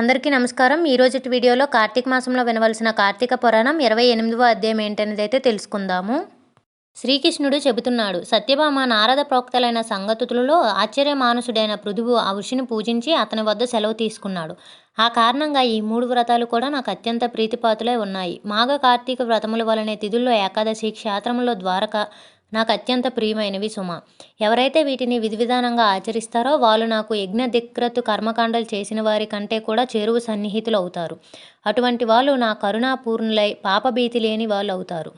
అందరికీ నమస్కారం. ఈ రోజు వీడియోలో కార్తీక మాసంలో వినవలసిన కార్తీక పురాణం ఇరవై ఎనిమిదవ అధ్యాయం ఏంటనేది అయితే తెలుసుకుందాము. శ్రీకృష్ణుడు చెబుతున్నాడు సత్యభామ నారద ప్రోక్తలైన సంగతులలో ఆశ్చర్యమానుసుడైన పృథువు ఆ ఋషిని పూజించి అతని వద్ద సెలవు తీసుకున్నాడు. ఆ కారణంగా ఈ మూడు వ్రతాలు కూడా నాకు అత్యంత ప్రీతిపాతులై ఉన్నాయి. మాఘ కార్తీక వ్రతముల వలనే తిథుల్లో ఏకాదశి క్షేత్రములో ద్వారక నాకు అత్యంత ప్రియమైనవి సుమ. ఎవరైతే వీటిని విధి విధానంగా ఆచరిస్తారో వాళ్ళు నాకు యజ్ఞ దిక్రతు కర్మకాండలు చేసిన వారి కంటే కూడా చేరువు సన్నిహితులు అవుతారు. అటువంటి వాళ్ళు నా కరుణాపూర్ణులై పాపభీతి లేని వాళ్ళు అవుతారు.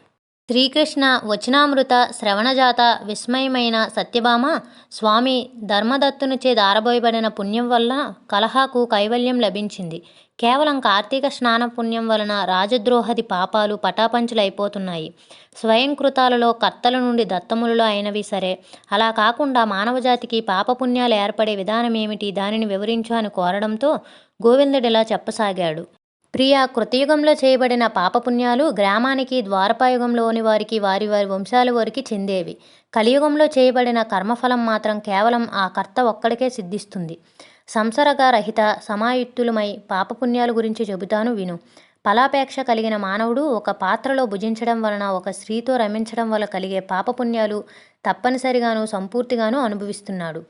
శ్రీకృష్ణ వచనామృత శ్రవణజాత విస్మయమైన సత్యభామ స్వామి ధర్మదత్తునిచే దారబోయబడిన పుణ్యం వల్ల కలహాకు కైవల్యం లభించింది. కేవలం కార్తీక స్నాన పుణ్యం వలన రాజద్రోహది పాపాలు పటాపంచులైపోతున్నాయి. స్వయంకృతాలలో కర్తల నుండి దత్తములలో అయినవి సరే. అలా కాకుండా మానవజాతికి పాపపుణ్యాలు ఏర్పడే విధానం ఏమిటి దానిని వివరించు అని కోరడంతో గోవిందుడిలా చెప్పసాగాడు. ప్రియ కృతయుగంలో చేయబడిన పాపపుణ్యాలు గ్రామానికి ద్వారపాయుగంలోని వారికి వారి వారి వంశాల వారికి చెందేవి. కలియుగంలో చేయబడిన కర్మఫలం మాత్రం కేవలం ఆ కర్త ఒక్కడికే సిద్ధిస్తుంది. సంసర్గరహిత సమాయుక్తులమై పాపపుణ్యాల గురించి చెబుతాను విను. ఫలాపేక్ష కలిగిన మానవుడు ఒక పాత్రలో భుజించడం వలన ఒక స్త్రీతో రమించడం వల్ల కలిగే పాపపుణ్యాలు తప్పనిసరిగాను సంపూర్తిగాను అనుభవిస్తున్నాడు.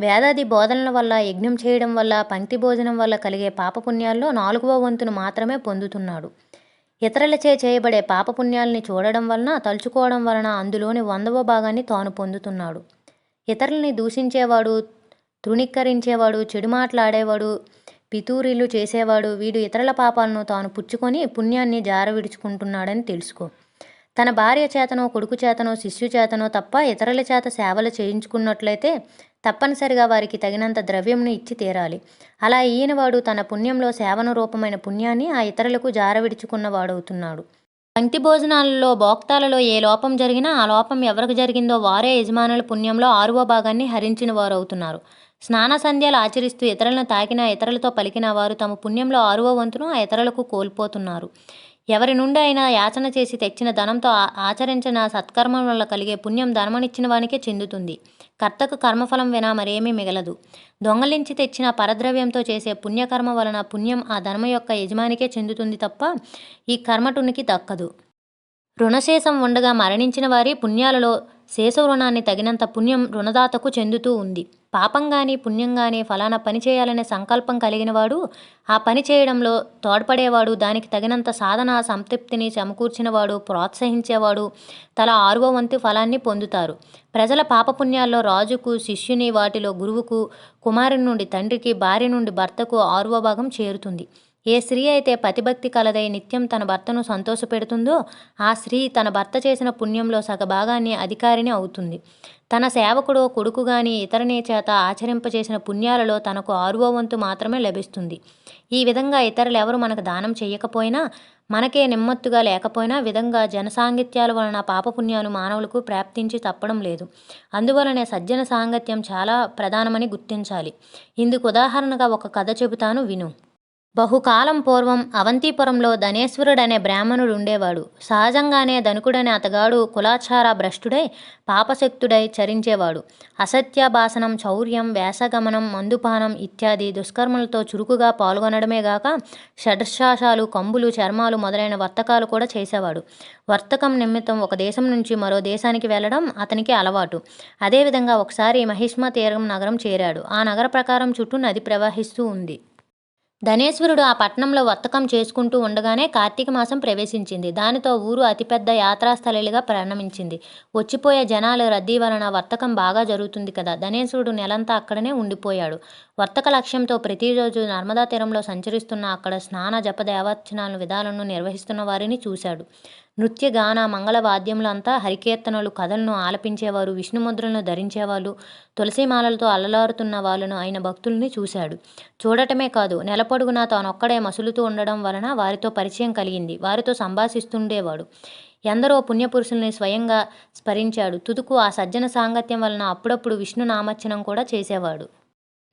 వేదాది బోధనల వల్ల యజ్ఞం చేయడం వల్ల పంక్తి భోజనం వల్ల కలిగే పాపపుణ్యాల్లో నాలుగవ వంతును మాత్రమే పొందుతున్నాడు. ఇతరులచే చేయబడే పాపపుణ్యాలని చూడడం వలన తలుచుకోవడం వలన అందులోని వందవ భాగాన్ని తాను పొందుతున్నాడు. ఇతరుల్ని దూషించేవాడు తృణీకరించేవాడు చెడు మాట్లాడేవాడు పితూరీలు చేసేవాడు వీడు ఇతరుల పాపాలను తాను పుచ్చుకొని పుణ్యాన్ని జార విడుచుకుంటున్నాడని తెలుసుకో. తన భార్య చేతనో కొడుకు చేతనో శిష్యు చేతనో తప్ప ఇతరుల చేత సేవలు చేయించుకున్నట్లయితే తప్పనిసరిగా వారికి తగినంత ద్రవ్యంను ఇచ్చి తీరాలి. అలా ఈయనవాడు తన పుణ్యంలో సేవను రూపమైన పుణ్యాన్ని ఆ ఇతరులకు జారవిడుచుకున్న వాడవుతున్నాడు పంక్తి భోజనాలలో భోక్తాలలో ఏ లోపం జరిగినా ఆ లోపం ఎవరికి జరిగిందో వారే యజమానుల పుణ్యంలో ఆరువ భాగాన్ని హరించిన వారవుతున్నారు. స్నాన సంధ్యలు ఆచరిస్తూ ఇతరులను తాకిన ఇతరులతో పలికిన వారు తమ పుణ్యంలో ఆరువ వంతును ఆ ఇతరులకు కోల్పోతున్నారు. ఎవరి నుండి అయినా యాచన చేసి తెచ్చిన ధనంతో ఆచరించిన సత్కర్మం వల్ల కలిగే పుణ్యం ధనమనిచ్చిన వానికే చెందుతుంది. కర్తకు కర్మఫలం వినా మరేమీ మిగలదు. దొంగలించి తెచ్చిన పరద్రవ్యంతో చేసే పుణ్యకర్మ వలన పుణ్యం ఆ ధర్మ యొక్క యజమానికే చెందుతుంది తప్ప ఈ కర్మటునికి దక్కదు. రుణశేషం ఉండగా మరణించిన వారి పుణ్యాలలో శేష రుణాన్ని తగినంత పుణ్యం రుణదాతకు చెందుతూ ఉంది. పాపం కానీ ఫలానా పని చేయాలనే సంకల్పం కలిగినవాడు ఆ పని చేయడంలో తోడ్పడేవాడు దానికి తగినంత సాధన సంతృప్తిని సమకూర్చినవాడు ప్రోత్సహించేవాడు తల ఆరువ వంతు ఫలాన్ని పొందుతారు. ప్రజల పాపపుణ్యాల్లో రాజుకు శిష్యుని వాటిలో గురువుకు కుమారుని నుండి తండ్రికి భార్య నుండి భర్తకు ఆరువ భాగం చేరుతుంది. ఏ స్త్రీ అయితే పతిభక్తి కలదై నిత్యం తన భర్తను సంతోషపెడుతుందో ఆ స్త్రీ తన భర్త చేసిన పుణ్యంలో సగభాగాన్ని అధికారిని అవుతుంది. తన సేవకుడు కొడుకు గాని ఇతరనే చేత ఆచరింపచేసిన పుణ్యాలలో తనకు ఆరువ వంతు మాత్రమే లభిస్తుంది. ఈ విధంగా ఇతరులు ఎవరు మనకు దానం చేయకపోయినా మనకే నిమ్మత్తుగా లేకపోయినా విధంగా జనసాంగిత్యాల వలన పాపపుణ్యాలు మానవులకు ప్రాప్తించి తప్పడం లేదు. అందువలనే సజ్జన సాంగత్యం చాలా ప్రధానమని గుర్తించాలి. ఇందుకు ఉదాహరణగా ఒక కథ చెబుతాను విను. బహుకాలం పూర్వం అవంతిపురంలో ధనేశ్వరుడనే బ్రాహ్మణుడు ఉండేవాడు సహజంగానే ధనుకుడనే అతగాడు కులాచార భ్రష్టుడై పాపశక్తుడై చరించేవాడు. అసత్య భాషనం చౌర్యం వేసగమనం మందుపానం ఇత్యాది దుష్కర్మలతో చురుకుగా పాల్గొనడమే గాక షడ్శాసాలు కంబులు చర్మాలు మొదలైన వర్తకాలు కూడా చేసేవాడు. వర్తకం నిమిత్తం ఒక దేశం నుంచి మరో దేశానికి వెళ్ళడం అతనికి అలవాటు. అదేవిధంగా ఒకసారి మహిష్మ తీరం నగరం చేరాడు. ఆ నగర ప్రకారం చుట్టూ నది ప్రవహిస్తూ ఉంది. ధనేశ్వరుడు ఆ పట్టణంలో వర్తకం చేసుకుంటూ ఉండగానే కార్తీక మాసం ప్రవేశించింది. దానితో ఊరు అతిపెద్ద యాత్రాస్థలిగా ప్రారంభించింది వచ్చిపోయే జనాల రద్దీ వలన వర్తకం బాగా జరుగుతుంది కదా. ధనేశ్వరుడు నెలంతా అక్కడనే ఉండిపోయాడు. వర్తక లక్ష్యంతో ప్రతిరోజు నర్మదా తీరంలో సంచరిస్తున్న అక్కడ స్నాన జప దేవార్చనాలను విధాలను నిర్వహిస్తున్న వారిని చూశాడు. నృత్య గాన మంగళ హరికీర్తనలు కథలను ఆలపించేవారు విష్ణుముద్రలను ధరించేవాళ్ళు తులసిమాలలతో అల్లలారుతున్న వాళ్ళను ఆయన భక్తుల్ని చూశాడు. చూడటమే కాదు నెలపొడుగునా తానొక్కడే మసులుతూ ఉండడం వలన వారితో పరిచయం కలిగింది. వారితో సంభాషిస్తుండేవాడు. ఎందరో పుణ్యపురుషుల్ని స్వయంగా స్మరించాడు. తుదుకు ఆ సజ్జన సాంగత్యం వలన అప్పుడప్పుడు విష్ణు నామర్చనం కూడా చేసేవాడు.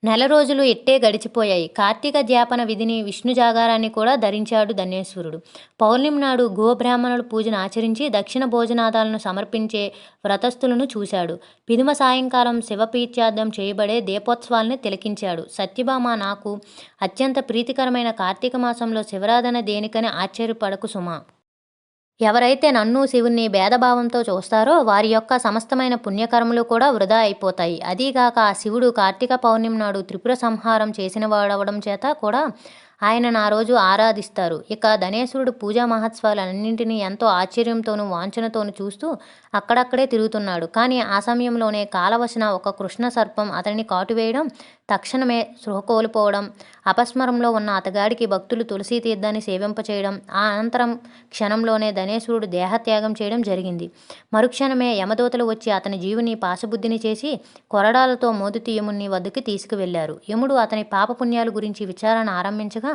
నెల రోజులు ఎట్టే గడిచిపోయాయి. కార్తీక ధ్యాపన విధిని విష్ణు జాగారాన్ని కూడా ధరించాడు ధన్యేశ్వరుడు. పౌర్ణమి నాడు గోబ్రాహ్మణుల పూజను ఆచరించి దక్షిణ భోజనాదాలను సమర్పించే వ్రతస్థులను చూశాడు. పిదుమ సాయంకాలం శివపీత్యార్థం చేయబడే దీపోత్సవాల్ని తిలకించాడు. సత్యభామ నాకు అత్యంత ప్రీతికరమైన కార్తీక మాసంలో శివరాధన దేనికని ఆశ్చర్యపడకు సుమా! ఎవరైతే నన్ను శివుణ్ణి భేదభావంతో చూస్తారో వారి యొక్క సమస్తమైన పుణ్యకర్మలు కూడా వృధా అయిపోతాయి. అదీగాక ఆ శివుడు కార్తీక పౌర్ణమి నాడు త్రిపుర సంహారం చేసిన వాడవడం చేత కూడా ఆయన నా రోజు ఆరాధిస్తారు. ఇక ధనేశ్వరుడు పూజా మహోత్సవాలన్నింటినీ ఎంతో ఆశ్చర్యంతోనూ వాంఛనతోనూ చూస్తూ అక్కడక్కడే తిరుగుతున్నాడు. కానీ ఆ సమయంలోనే కాలవశన ఒక కృష్ణ సర్పం అతనిని కాటువేయడం తక్షణమే సృహ కోల్పోవడం అపస్మరంలో ఉన్న అతగాడికి భక్తులు తులసీ తీర్థాన్ని సేవింపచేయడం ఆ అనంతరం క్షణంలోనే ధనేశ్వరుడు దేహత్యాగం చేయడం జరిగింది. మరుక్షణమే యమదూతలు వచ్చి అతని జీవుని పాశబుద్ధిని చేసి కొరడాలతో మోదుతి యముని వద్దకు తీసుకువెళ్ళారు యముడు అతని పాపపుణ్యాల గురించి విచారణ ఆరంభించగా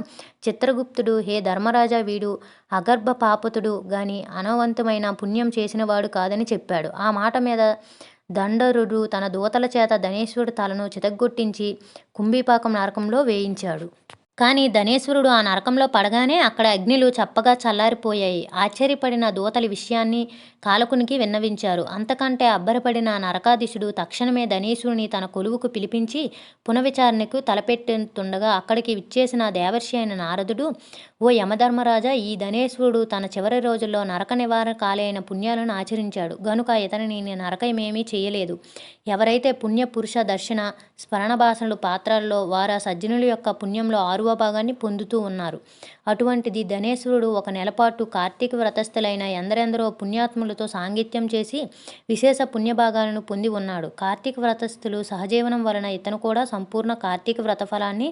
చిత్రగుప్తుడు హే ధర్మరాజా వీడు అగర్భ పాపతుడు గాని అనవంతమైన పుణ్యం చేసినవాడు కాదని చెప్పాడు. ఆ మాట మీద దండరుడు తన దూతల చేత ధనేశ్వరుడు తలను చితగ్గొట్టించి కుంభీపాకం నరకంలో వేయించాడు. కానీ ధనేశ్వరుడు ఆ నరకంలో పడగానే అక్కడ అగ్నిలు చప్పగా చల్లారిపోయాయి. ఆశ్చర్యపడిన దూతలి విషయాన్ని కాలకునికి విన్నవించారు. అంతకంటే అబ్బరపడిన నరకాదిశుడు తక్షణమే ధనేశ్వరుని తన కొలువుకు పిలిపించి పునవిచారణకు తలపెట్టుతుండగా అక్కడికి విచ్చేసిన దేవర్షి అయిన నారదుడు ఓ యమధర్మరాజా ఈ ధనేశ్వరుడు తన చివరి రోజుల్లో నరక నివారణ కాలైన పుణ్యాలను ఆచరించాడు. గనుక ఇతనిని నేను నరకమేమీ చేయలేదు. ఎవరైతే పుణ్య పురుష దర్శన స్మరణ భాషలు పాత్రల్లో వారు ఆ సజ్జనుల యొక్క పుణ్యంలో ఆరువ భాగాన్ని పొందుతూ ఉన్నారు. అటువంటిది ధనేశ్వరుడు ఒక నెలపాటు కార్తీక వ్రతస్థులైన ఎందరెందరో పుణ్యాత్ములతో సాంగిత్యం చేసి విశేష పుణ్యభాగాలను పొంది ఉన్నాడు. కార్తీక వ్రతస్థులు సహజీవనం వలన ఇతను కూడా సంపూర్ణ కార్తీక వ్రతఫలాన్ని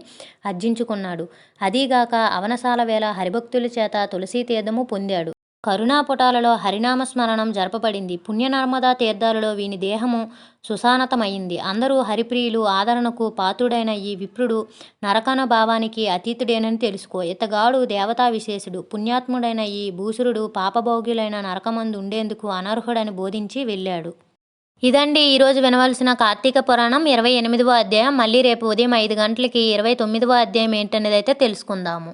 అర్జించుకున్నాడు. అదీగాక అవనసాల వేల హరిభక్తుల చేత తులసీ తీర్థము పొందాడు. కరుణాపుటాలలో హరినామ స్మరణం జరపబడింది. పుణ్యనర్మదా తీర్థాలలో వీని దేహము సుసానతమైంది అందరూ హరిప్రియులు ఆదరణకు పాత్రుడైన ఈ విప్రుడు నరకన భావానికి అతీతుడేనని తెలుసుకో. ఇతగాడు దేవతా విశేషుడు. పుణ్యాత్ముడైన ఈ భూసురుడు పాపభోగ్యులైన నరకమందు ఉండేందుకు అనర్హుడని బోధించి వెళ్ళాడు. ఇదండి ఈరోజు వినవలసిన కార్తీక పురాణం ఇరవై ఎనిమిదవ అధ్యాయం. మళ్ళీ రేపు ఉదయం ఐదు గంటలకి ఇరవై తొమ్మిదవ అధ్యాయం ఏంటనేది అయితే తెలుసుకుందాము.